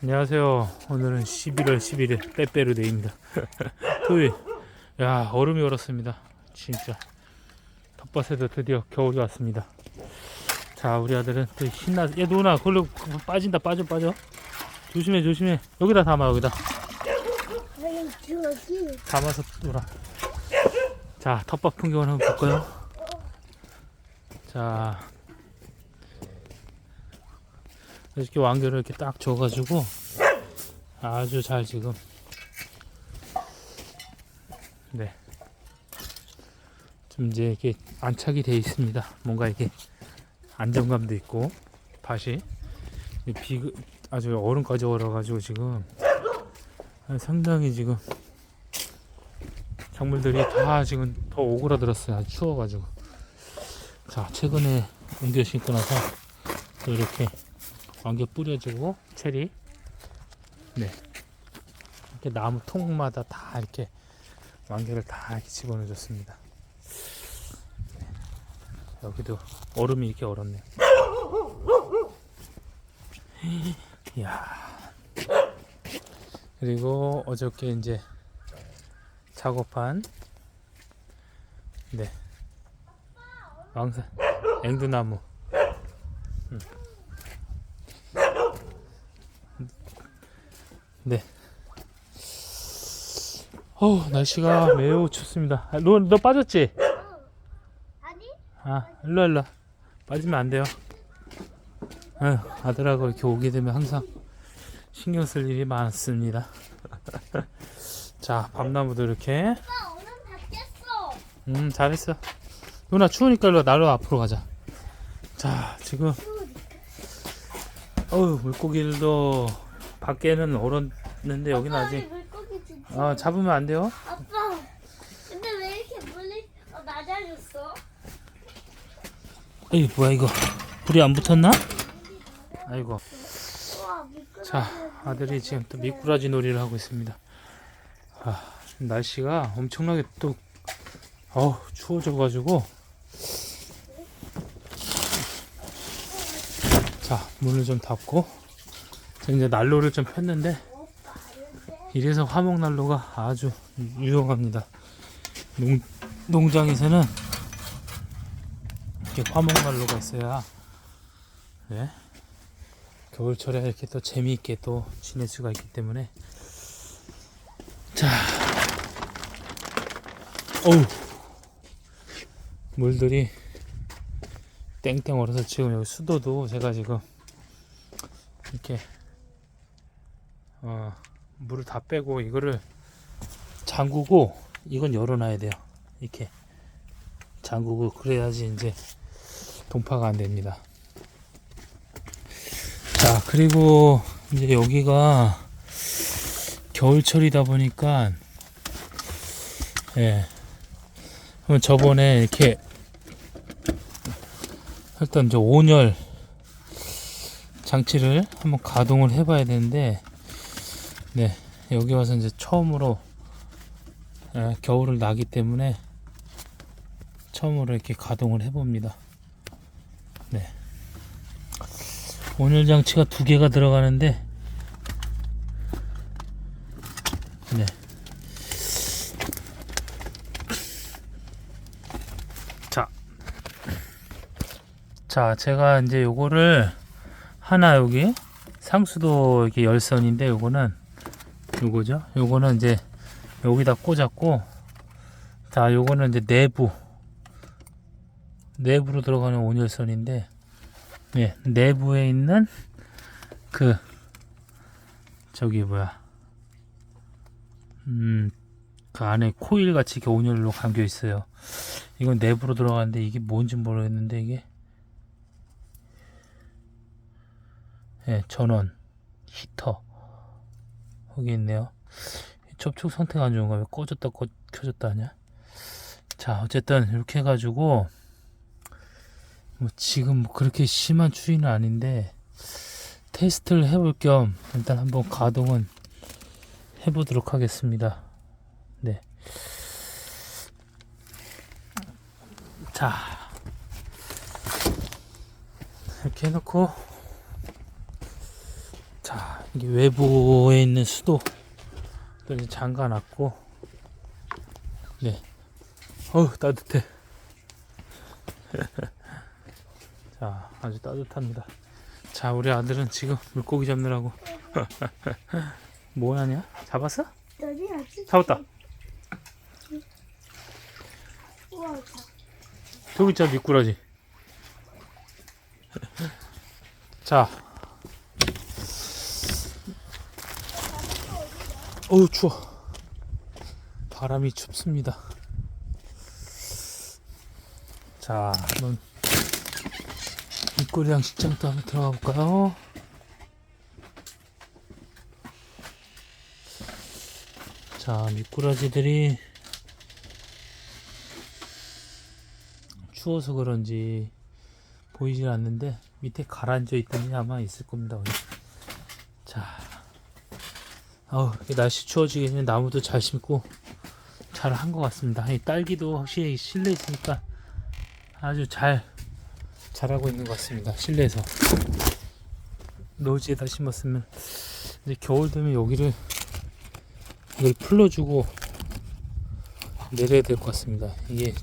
안녕하세요. 오늘은 11월 11일 빼빼르데이입니다. 토요일. 야 얼음이 얼었습니다. 진짜. 텃밭에도 드디어 겨울이 왔습니다. 자 우리 아들은 또 신나. 얘 누나 걸로 빠진다 빠져 빠져. 조심해 조심해. 여기다 담아 여기다. 담아서 놀아. 자 텃밭 풍경을 한번 볼까요? 자 이렇게 완결을 이렇게 딱 줘가지고 아주 잘 지금 네. 좀 이제 이렇게 안착이 돼 있습니다. 뭔가 이렇게 안정감도 있고 밭이 이비 아주 얼음까지 얼어가지고 지금 상당히 지금 작물들이 다 지금 더 오그라들었어요. 추워가지고. 자, 최근에 옮겨 신고 나서 또 이렇게 완겨 뿌려주고 체리. 네. 이렇게 나무 통마다 다 이렇게 완겨를 다 이렇게 집어넣어 줬습니다. 네. 여기도 얼음이 이렇게 얼었네요. 이야. 그리고 어저께 이제 작업한 네 왕사 앵두나무 음. 네. 어우 날씨가 매우 춥습니다. 아, 너, 너 빠졌지? 아니? 아 일로 일로 빠지면 안 돼요. 아휴, 아들하고 이렇게 오게 되면 항상 신경 쓸 일이 많습니다. 자 밤나무도 이렇게. 바뀌었어. 음 잘했어. 누나 추우니까 일로 나로 앞으로 가자. 자 지금. 어우 물고기들도 밖에는 얼었는데 여기는 아빠, 아직 물고기 아 잡으면 안 돼요? 아빠 근데 왜 이렇게 물이 어, 낮아졌어? 에이 뭐야 이거. 불이 안 붙었나? 아이고. 우와 미끄러 자 아들이 지금 또 미꾸라지 놀이를 하고 있습니다. 아 날씨가 엄청나게 또 어우 추워져 가지고. 자 문을 좀 닫고. 자, 이제 난로를 좀 폈는데 이래서 화목난로가 아주 유용합니다. 농, 농장에서는 이렇게 화목난로가 있어야 네, 겨울철에 이렇게 또 재미있게 또 지낼 수가 있기 때문에. 자 어우 물들이 땡땡 얼어서 지금 여기 수도도 제가 지금 이렇게 어 물을 다 빼고 이거를 잠그고 이건 열어놔야 돼요. 이렇게 잠그고 그래야지 이제 동파가 안 됩니다. 자 그리고 이제 여기가 겨울철이다 보니까 예 그럼 저번에 이렇게 일단 이제 온열 장치를 한번 가동을 해봐야 되는데 네 여기 와서 이제 처음으로 예, 겨울을 나기 때문에 처음으로 이렇게 가동을 해봅니다 네 온열 장치가 두 개가 들어가는데 네. 자. 자, 제가 이제 요거를 하나 여기 상수도 이렇게 열선인데 요거는 요거죠. 요거는 이제 여기다 꽂았고 자, 요거는 이제 내부 내부로 들어가는 온열선인데 네, 내부에 있는 그 저기 뭐야 음, 그 안에 코일 같이 이렇게 온열로 감겨 있어요. 이건 내부로 들어가는데 이게 뭔지 모르겠는데 이게 예, 전원 히터 여기 있네요. 접촉 상태가 안 좋은가 왜 꺼졌다 꺼, 켜졌다 하냐? 자, 어쨌든 이렇게 해가지고 뭐 지금 뭐 그렇게 심한 추위는 아닌데 테스트를 해볼 겸 일단 한번 가동은 해보도록 하겠습니다. 네. 자, 이렇게 해놓고, 외부에 있는 수도 또 이제 잠가놨고 네. 어우 따뜻해. 자 아주 따뜻합니다. 자 우리 아들은 지금 물고기 잡느라고. 뭐하냐? 잡았어? 잡았다. 저기 있잖아 미꾸라지. 자 어우 추워. 바람이 춥습니다. 자 한번 미꾸리 양식장도 한번 들어가 볼까요? 자 미꾸라지들이 추워서 그런지 보이질 않는데 밑에 가라앉아 있더니 아마 있을 겁니다. 자, 이게 날씨 추워지게 나무도 잘 심고 잘 한 것 같습니다. 이 딸기도 확실히 실내 있으니까 아주 잘 자라고 있는 것 같습니다. 실내에서 노지에다 심었으면 이제 겨울 되면 여기를 이걸 풀러주고 내려야 될 것 같습니다. 이게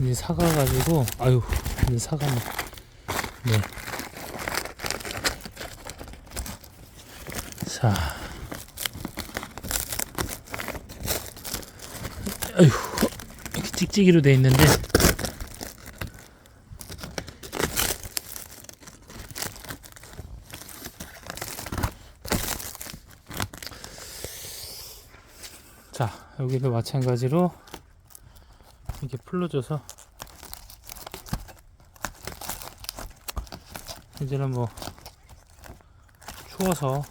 이제 사가 가지고 아유 이제 사가 네 자. 아유 이렇게 찍찍이로 돼 있는데. 자 여기도 마찬가지로 이렇게 풀러줘서 이제는 뭐 추워서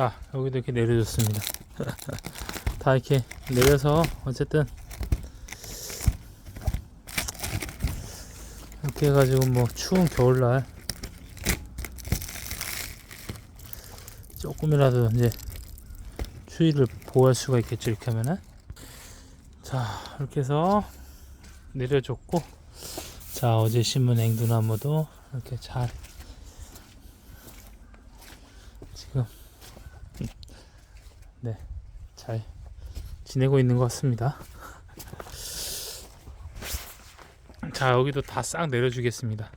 자 여기도 이렇게 내려줬습니다. 다 이렇게 내려서 어쨌든 이렇게 해가지고 뭐 추운 겨울날 조금이라도 이제 추위를 보호할 수가 있겠죠 이렇게 하면은. 자 이렇게 해서 내려줬고 자 어제 심은 앵두나무도 이렇게 잘 지금 네 잘 지내고 있는 것 같습니다 자 여기도 다 싹 내려주겠습니다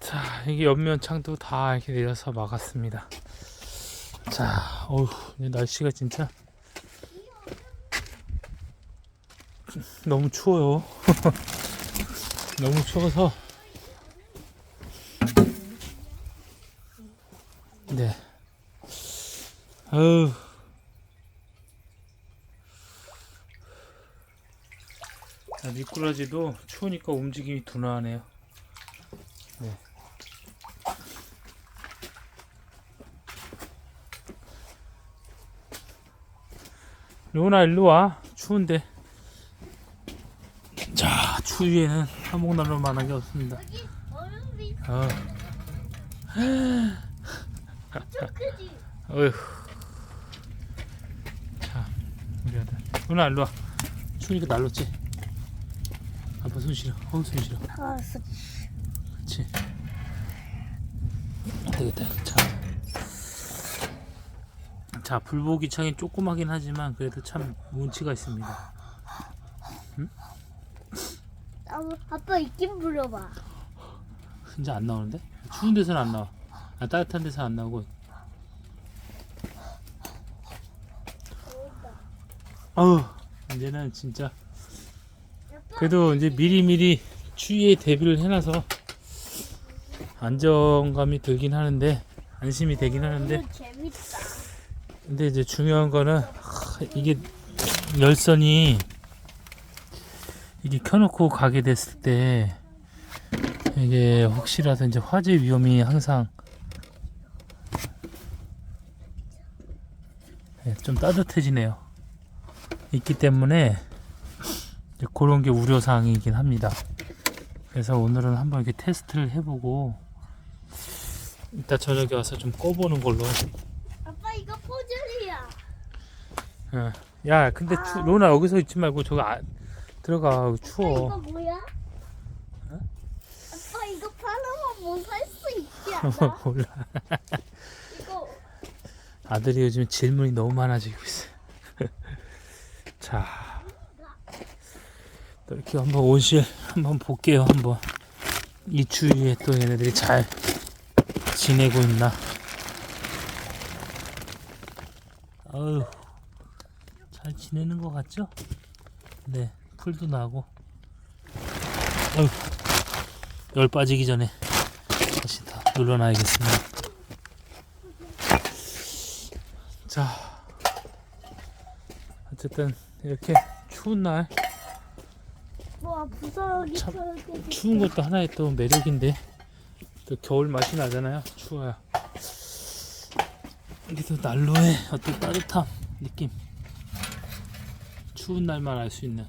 자 이게 옆면 창도 다 이렇게 내려서 막았습니다 자, 어우, 날씨가 진짜 너무 추워요. 너무 추워서 네. 아유. 자, 미꾸라지도 추우니까 움직임이 둔화하네요. 네. 로나 일로 와. 추운데. 자 추위에는 한복난로 만한 게 없습니다. 어, 어휴. 자 우리 아들. 로나 일로 와. 추우니까 아빠 손 실어 어우 손 실어 아 그렇지 되겠다 자. 자 불보기 창이 조그마긴 하지만 그래도 참 운치가 있습니다 아빠 있긴 물어봐 이제 안 나오는데? 추운 데서는 안 나와. 아, 따뜻한 데서 안 나오고. 어우, 이제는 진짜. 그래도 이제 미리미리 추위에 대비를 해놔서 안정감이 들긴 하는데, 안심이 되긴 하는데, 재밌다 근데 이제 중요한 거는, 하, 이게 열선이 이게 켜놓고 가게 됐을 때, 이게 혹시라도 이제 화재 위험이 항상 네, 좀 따뜻해지네요. 있기 때문에 그런 게 우려 사항이긴 합니다. 그래서 오늘은 한번 이렇게 테스트를 해보고 이따 저녁에 와서 좀 꺼보는 걸로. 아빠 이거 포즐이야 어. 야, 근데 추- 로나 여기서 있지 말고 저거 아, 들어가 아빠 이거 추워 뭐야? 아빠 이거 팔아만 뭐살수 있지 않아? 몰라 이거 아들이 요즘 질문이 너무 많아지고 있어 자 또 이렇게 한번 온실 한번 볼게요. 한번 이 주위에 또 얘네들이 잘 지내고 있나? 아유 잘 지내는 것 같죠? 네 풀도 나고. 아유 열 빠지기 전에 다시 다 눌러놔야겠습니다. 자 어쨌든 이렇게 추운 날 와 부서기 참, 추운 것도 하나의 또 매력인데 또 겨울 맛이 나잖아요 추워야. 이게 또 난로의 어떤 따뜻함 느낌. 추운 날만 알 수 있는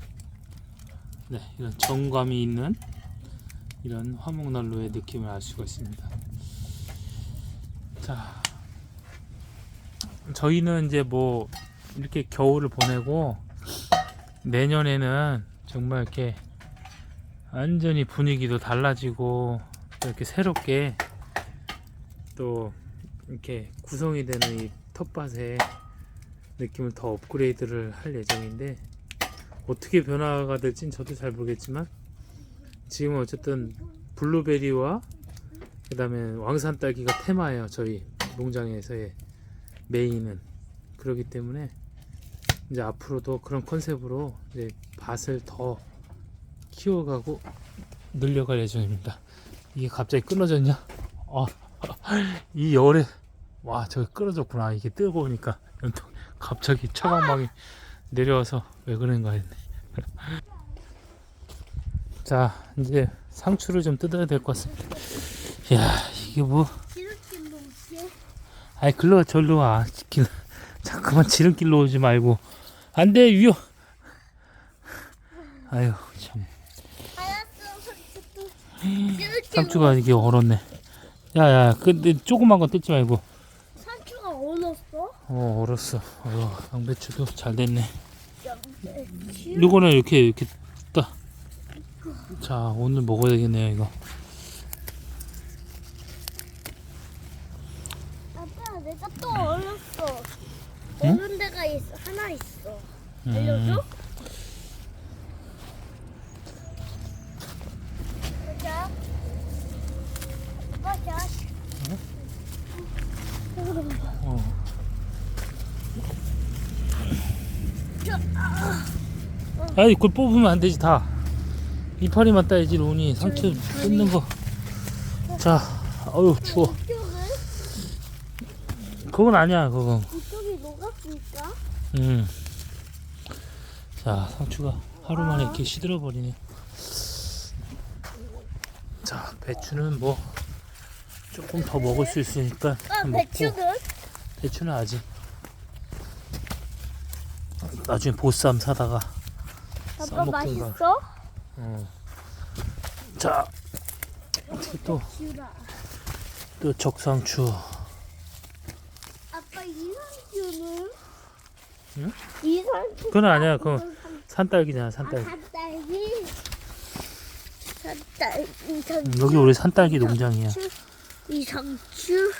네 이런 정감이 있는 이런 화목난로의 느낌을 알 수가 있습니다. 자 저희는 이제 뭐 이렇게 겨울을 보내고 내년에는 정말 이렇게 완전히 분위기도 달라지고 또 이렇게 새롭게 또 이렇게 구성이 되는 이 텃밭의 느낌을 더 업그레이드를 할 예정인데 어떻게 변화가 될진 저도 잘 모르겠지만 지금 어쨌든 블루베리와 그 다음에 왕산 딸기가 테마예요 저희 농장에서의 메인은. 그렇기 때문에 이제 앞으로도 그런 컨셉으로 이제 밭을 더 키워가고 늘려갈 예정입니다. 이게 갑자기 끊어졌냐? 아, 이 열에 와 저기 끊어졌구나. 이게 뜨거우니까 연통 갑자기 차광망이 내려와서 왜 그런가 했네. 자 이제 상추를 좀 뜯어야 될 것 같습니다. 야 이게 뭐? 아이 글로 절로 와. 길 자꾸만 지름길로 오지 말고 안돼 위험. 아유 참. 상추가 이게 얼었네. 야야, 근데 조그만 거 뜯지 말고. 상추가 얼었어? 어 얼었어. 어휴, 양배추도 잘 됐네. 양배추 이거는 이렇게 이렇게 따. 자 오늘 먹어야 되겠네요 이거. 아빠 내가 또 얼었어 응? 얼은 데가 있어 하나 있어 음, 알려줘? 보자 보자 어. 아이 그걸 뽑으면 안 되지 다. 이파리만 따야지 로니 상추 뜯는 거. 자, 어유 추워. 그건 아니야 그건. 이쪽이 녹았으니까 음. 자, 상추가 하루 만에 이렇게 시들어 버리네. 자, 배추는 뭐 조금 더 먹을 수 있으니까 아 배추는? 배추는 아직 나중에 보쌈 사다가 아빠. 맛있어? 어. 자, 어떻게 또 또 적상추. 아빠 이 상추는? 응? 이 상추 그건 아니야. 그건 산딸기잖아, 아 산딸기. 산딸기 산딸기 상추 음, 여기 우리 산딸기 농장이야. 이 상추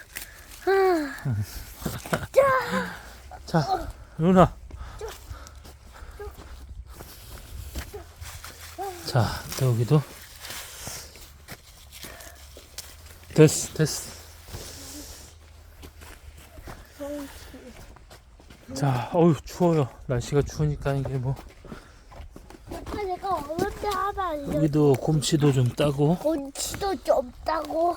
아 자, 누나. 자, 또 여기도 됐어, 됐어. 자, 어우 추워요. 날씨가 추우니까 이게 뭐 아빠 내가 어른데 하나 알려 여기도 곰치도 좀 따고 건치도 좀 따고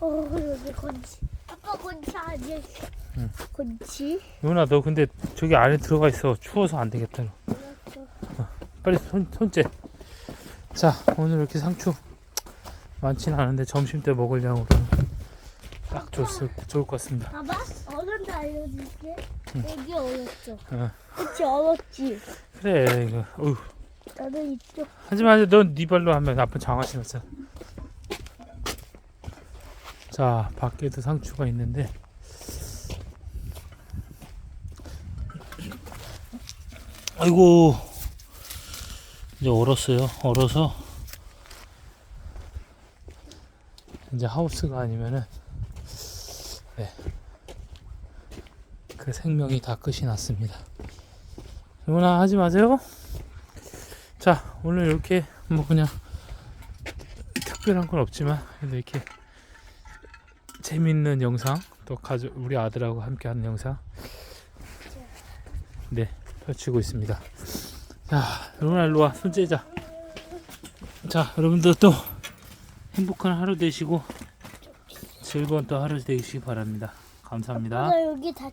어 여기 건치 아빠 건치 아니야 응. 건치 누나 너 근데 저기 안에 들어가 있어. 추워서 안 되겠다. 너. 어, 빨리 손 손재. 자, 오늘 이렇게 상추 많지는 않은데 점심 때 양으로 딱 좋을 좋을 것 같습니다. 봐봐 어른데 알려줄게 여기 얼었죠 어. 그치 얼었지 그래 이거. 어휴. 나는 이쪽 하지만 넌네 발로 하면 아픈 장화 신었어. 자, 밖에도 상추가 있는데 아이고 이제 얼었어요. 얼어서 이제 하우스가 아니면은 네. 그 생명이 다 끝이 났습니다. 누나 하지 마세요. 자 오늘 이렇게 뭐 그냥 특별한 건 없지만 이렇게 재밌는 영상 또 가족 우리 아들하고 함께 하는 영상 네 펼치고 있습니다. 자 여러분 일로 와 손재자. 자 여러분들 또 행복한 하루 되시고 즐거운 또 하루 되시기 바랍니다. 감사합니다. 나 여기 다